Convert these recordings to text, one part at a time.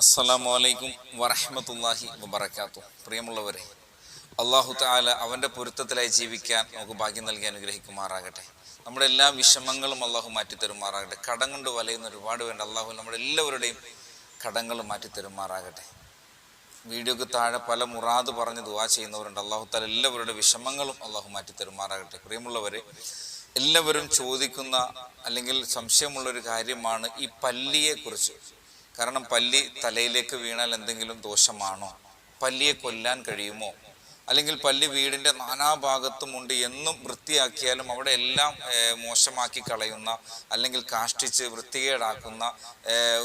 അസ്സലാമു അലൈക്കും വറഹ്മത്തുള്ളാഹി വബറകാതുഹു. പ്രിയമുള്ളവരെ അള്ളാഹു താല അവന്റെ പൊരുത്തത്തിലായി ജീവിക്കാൻ നമുക്ക് ഭാഗ്യം നൽകി അനുഗ്രഹിക്കുമാറാകട്ടെ. നമ്മുടെ എല്ലാ വിഷമങ്ങളും അള്ളാഹു മാറ്റിത്തരുമാറാകട്ടെ. കടം കൊണ്ട് വലയുന്ന ഒരുപാട് പേരുണ്ട്. അള്ളാഹു നമ്മുടെ എല്ലാവരുടെയും കടങ്ങൾ മാറ്റിത്തരുമാറാകട്ടെ. വീഡിയോക്ക് താഴെ പല മുറാദ് പറഞ്ഞ് ദുവാ ചെയ്യുന്നവരുണ്ട്. അള്ളാഹു താല എല്ലാവരുടെ വിഷമങ്ങളും അള്ളാഹു മാറ്റിത്തരുമാറാകട്ടെ. പ്രിയമുള്ളവരെ എല്ലാവരും ചോദിക്കുന്ന അല്ലെങ്കിൽ സംശയമുള്ള ഒരു കാര്യമാണ് ഈ പല്ലിയെക്കുറിച്ച്. കാരണം പല്ലി തലയിലേക്ക് വീണാൽ എന്തെങ്കിലും ദോഷമാണോ? പല്ലിയെ കൊല്ലാൻ കഴിയുമോ? അല്ലെങ്കിൽ പല്ലി വീടിന്റെ നാനാഭാഗത്തുമുണ്ട് എന്നും വൃത്തിയാക്കിയാലും അവിടെ എല്ലാം മോശമാക്കി കളയുന്ന അല്ലെങ്കിൽ കാഷ്ടിച്ച് വൃത്തികേടാക്കുന്ന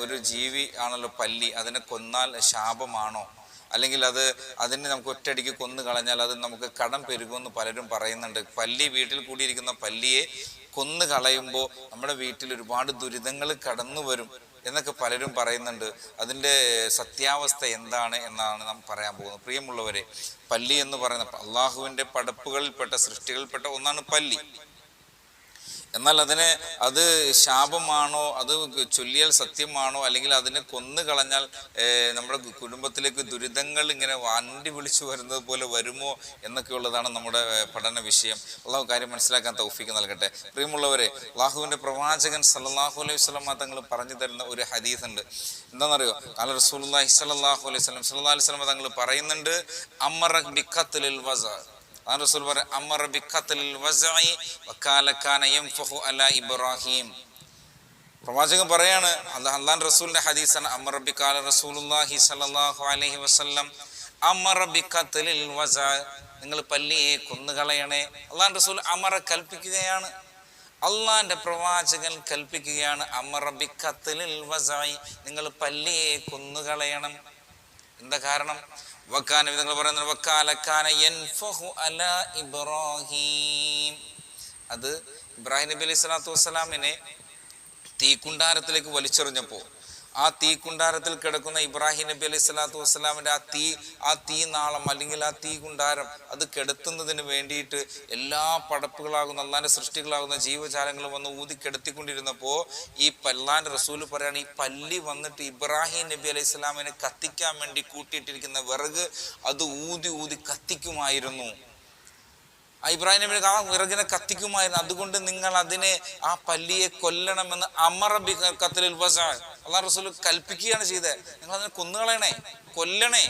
ഒരു ജീവി ആണല്ലോ പല്ലി. അതിനെ കൊന്നാൽ ശാപമാണോ? അല്ലെങ്കിൽ അത് അതിനെ നമുക്ക് ഒറ്റയടിക്ക് കൊന്നു കളഞ്ഞാൽ അത് നമുക്ക് കടം പെരുകുമെന്ന് പലരും പറയുന്നുണ്ട്. പല്ലി വീട്ടിൽ കൂടിയിരിക്കുന്ന പല്ലിയെ കൊന്നു കളയുമ്പോൾ നമ്മുടെ വീട്ടിൽ ഒരുപാട് ദുരിതങ്ങൾ കടന്നു വരും എന്നൊക്കെ പലരും പറയുന്നുണ്ട്. അതിന്റെ സത്യാവസ്ഥ എന്താണ് എന്നാണ് നാം പറയാൻ പോകുന്നത്. പ്രിയമുള്ളവരെ പല്ലി എന്ന് പറയുന്ന അള്ളാഹുവിന്റെ പടപ്പുകളിൽപ്പെട്ട സൃഷ്ടികളിൽപ്പെട്ട ഒന്നാണ് പല്ലി. എന്നാൽ അതിനെ അത് ശാപമാണോ അത് ചൊല്ലിയാൽ സത്യമാണോ അല്ലെങ്കിൽ അതിനെ കൊന്നു കളഞ്ഞാൽ നമ്മുടെ കുടുംബത്തിലേക്ക് ദുരിതങ്ങൾ ഇങ്ങനെ വണ്ടി വിളിച്ചു വരുന്നത് പോലെ വരുമോ എന്നൊക്കെയുള്ളതാണ് നമ്മുടെ പഠന വിഷയം. അള്ളാഹു കാര്യം മനസ്സിലാക്കാൻ തൗഫീക്ക് നൽകട്ടെ. പ്രിയമുള്ളവരെ അള്ളാഹുവിന്റെ പ്രവാചകൻ സല്ലല്ലാഹു അലൈഹി വസല്ലം തങ്ങൾ പറഞ്ഞു തരുന്ന ഒരു ഹദീസ് ഉണ്ട് എന്താണെന്നറിയോ? കാല റസൂലുള്ളാഹി സ്വല്ലല്ലാഹു അലൈഹി സ്വലം സല്ലല്ലാഹു അലൈഹി വസല്ലം തങ്ങൾ പറയുന്നുണ്ട് അമറ ആ റസൂൽ പറയും അമറ ബിഖത്ലിൽ വസഇ വകാല കാന യൻഫഹു അലാ ഇബ്രാഹിം. പ്രവാചകൻ പറയാണ് അല്ലാഹ് അള്ളാൻ റസൂലിന്റെ ഹദീസാണ് അമർ ബിഖാല റസൂലുള്ളാഹി സ്വല്ലല്ലാഹു അലൈഹി വസല്ലം അമറ ബിഖത്ലിൽ വസ നിങ്ങൾ പല്ലിയെ കൊന്നുകളയണേ അള്ളാൻ റസൂൽ അമറ കൽപ്പിക്കുകയാണ്. അള്ളാന്റെ പ്രവാചകൻ കൽപ്പിക്കുകയാണ് അമറ ബിഖത്ലിൽ വസായി നിങ്ങൾ പല്ലിയെ കൊന്നുകളയണം എന്താ കാരണം? വക്കാന വിധങ്ങൾ പറയുന്നത് വക്കാലക്കാന ഇബ്രാഹിം. അത് ഇബ്രാഹിം നബി അലൈഹി സ്വലാത്തു വസ്സലാമിനെ തീക്കുണ്ടാരത്തിലേക്ക് വലിച്ചെറിഞ്ഞപ്പോൾ ആ തീ കുണ്ടാരത്തിൽ കിടക്കുന്ന ഇബ്രാഹിം നബി അലൈഹി സ്വലാത്തു വസ്സലാമിന്റെ ആ തീ ആ തീ നാളം അല്ലെങ്കിൽ ആ തീ കുണ്ടാരം അത് കെടുത്തുന്നതിന് വേണ്ടിയിട്ട് എല്ലാ പടപ്പുകളാകുന്ന അള്ളാന്റെ സൃഷ്ടികളാകുന്ന ജീവജാലങ്ങളും വന്ന് ഊതി കെടുത്തിക്കൊണ്ടിരുന്നപ്പോൾ ഈ പല്ലാൻ റസൂൽ പറയാണ് ഈ പല്ലി വന്നിട്ട് ഇബ്രാഹിം നബി അലൈഹി സ്വലാമിനെ കത്തിക്കാൻ വേണ്ടി കൂട്ടിയിട്ടിരിക്കുന്ന വിറക് അത് ഊതി ഊതി കത്തിക്കുമായിരുന്നു. ആ ഇബ്രാഹിം നബി ആ വിറകിനെ കത്തിക്കുമായിരുന്നു. അതുകൊണ്ട് നിങ്ങൾ അതിനെ ആ പല്ലിയെ കൊല്ലണമെന്ന് അമറബി കത്തലിൽ അള്ളാഹ് റസൂൽ കൽപ്പിക്കുകയാണ് ചെയ്തത് നിങ്ങൾ അതിനെ കൊന്നുകളയണേ കൊല്ലണേ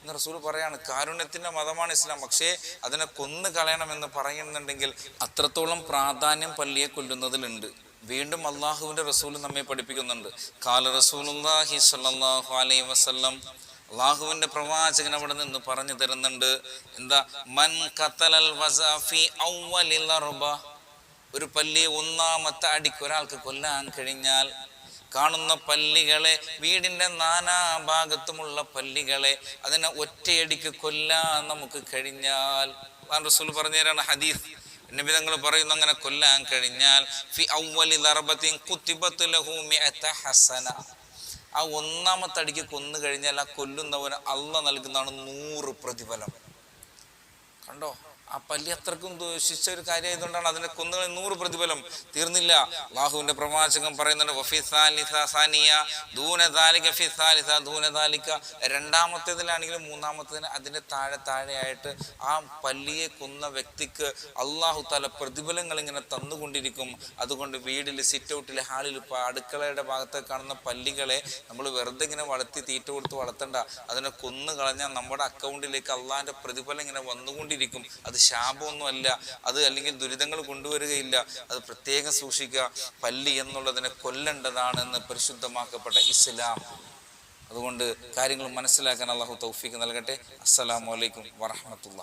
എന്ന് റസൂൽ പറയാണ്. കാരുണ്യത്തിന്റെ മതമാണ് ഇസ്ലാം. പക്ഷേ അതിനെ കൊന്നു കളയണമെന്ന് പറയുന്നുണ്ടെങ്കിൽ അത്രത്തോളം പ്രാധാന്യം പള്ളിയെ കൊല്ലുന്നതിലുണ്ട്. വീണ്ടും അള്ളാഹുവിന്റെ റസൂൽ നമ്മെ പഠിപ്പിക്കുന്നുണ്ട്. കാല റസൂലുള്ളാഹി സ്വല്ലല്ലാഹു അലൈഹി വസല്ലം അള്ളാഹുവിന്റെ പ്രവാചകൻ അവിടെ നിന്ന് പറഞ്ഞു തരുന്നുണ്ട്. എന്താ? മൻ വസാഫി ഔവലിൽ ഒരു പല്ലിയെ ഒന്നാമത്തെ അടിക്ക് ഒരാൾക്ക് കൊല്ലാൻ കഴിഞ്ഞാൽ കാണുന്ന പല്ലികളെ വീടിന്റെ നാനാ ഭാഗത്തുമുള്ള പല്ലികളെ അതിനെ ഒറ്റയടിക്ക് കൊല്ലാൻ നമുക്ക് കഴിഞ്ഞാൽ റസൂൽ പറഞ്ഞു തരാണ് ഹദീസ്. നബി തങ്ങൾ പറയുന്നു അങ്ങനെ കൊല്ലാൻ കഴിഞ്ഞാൽ ഫി ഔവലി ലഹു ഹസന. ആ ഒന്നാമത്തെ അടിക്ക് കൊന്നു കഴിഞ്ഞാൽ ആ കൊല്ലുന്നവന് അള്ള നൽകുന്നതാണ് നൂറ് പ്രതിഫലം. കണ്ടോ? ആ പല്ലി അത്രക്കും ദൂഷിച്ച ഒരു കാര്യമായതുകൊണ്ടാണ് അതിന്റെ കുന്നുകളിൽ നൂറ് പ്രതിഫലം തീർന്നില്ല. അള്ളാഹുവിന്റെ പ്രവാചകം പറയുന്നുണ്ട് രണ്ടാമത്തേതിലാണെങ്കിലും മൂന്നാമത്തേതിന് അതിന്റെ താഴെ താഴെയായിട്ട് ആ പല്ലിയെ കൊന്ന വ്യക്തിക്ക് അള്ളാഹു തല പ്രതിഫലങ്ങൾ ഇങ്ങനെ തന്നുകൊണ്ടിരിക്കും. അതുകൊണ്ട് വീടിൽ സിറ്റ് ഔട്ടിൽ ഹാളിൽ അടുക്കളയുടെ ഭാഗത്ത് കാണുന്ന പല്ലികളെ നമ്മൾ വെറുതെ ഇങ്ങനെ വളർത്തി തീറ്റ കൊടുത്ത് വളർത്തണ്ട. അതിനെ കൊന്നു കളഞ്ഞാൽ നമ്മുടെ അക്കൗണ്ടിലേക്ക് അള്ളാഹിന്റെ പ്രതിഫലം ഇങ്ങനെ വന്നുകൊണ്ടിരിക്കും. അത് ശാപമൊന്നും അല്ല അത് അല്ലെങ്കിൽ ദുരിതങ്ങൾ കൊണ്ടുവരികയില്ല. അത് പ്രത്യേകം സൂക്ഷിക്കുക. പല്ലി എന്നുള്ളതിനെ കൊല്ലേണ്ടതാണെന്ന് പരിശുദ്ധമാക്കപ്പെട്ട ഇസ്ലാം. അതുകൊണ്ട് കാര്യങ്ങൾ മനസ്സിലാക്കാൻ അള്ളാഹു തൗഫീക്ക് നൽകട്ടെ. അസ്സലാമു അലൈക്കും വറഹമത്തുള്ള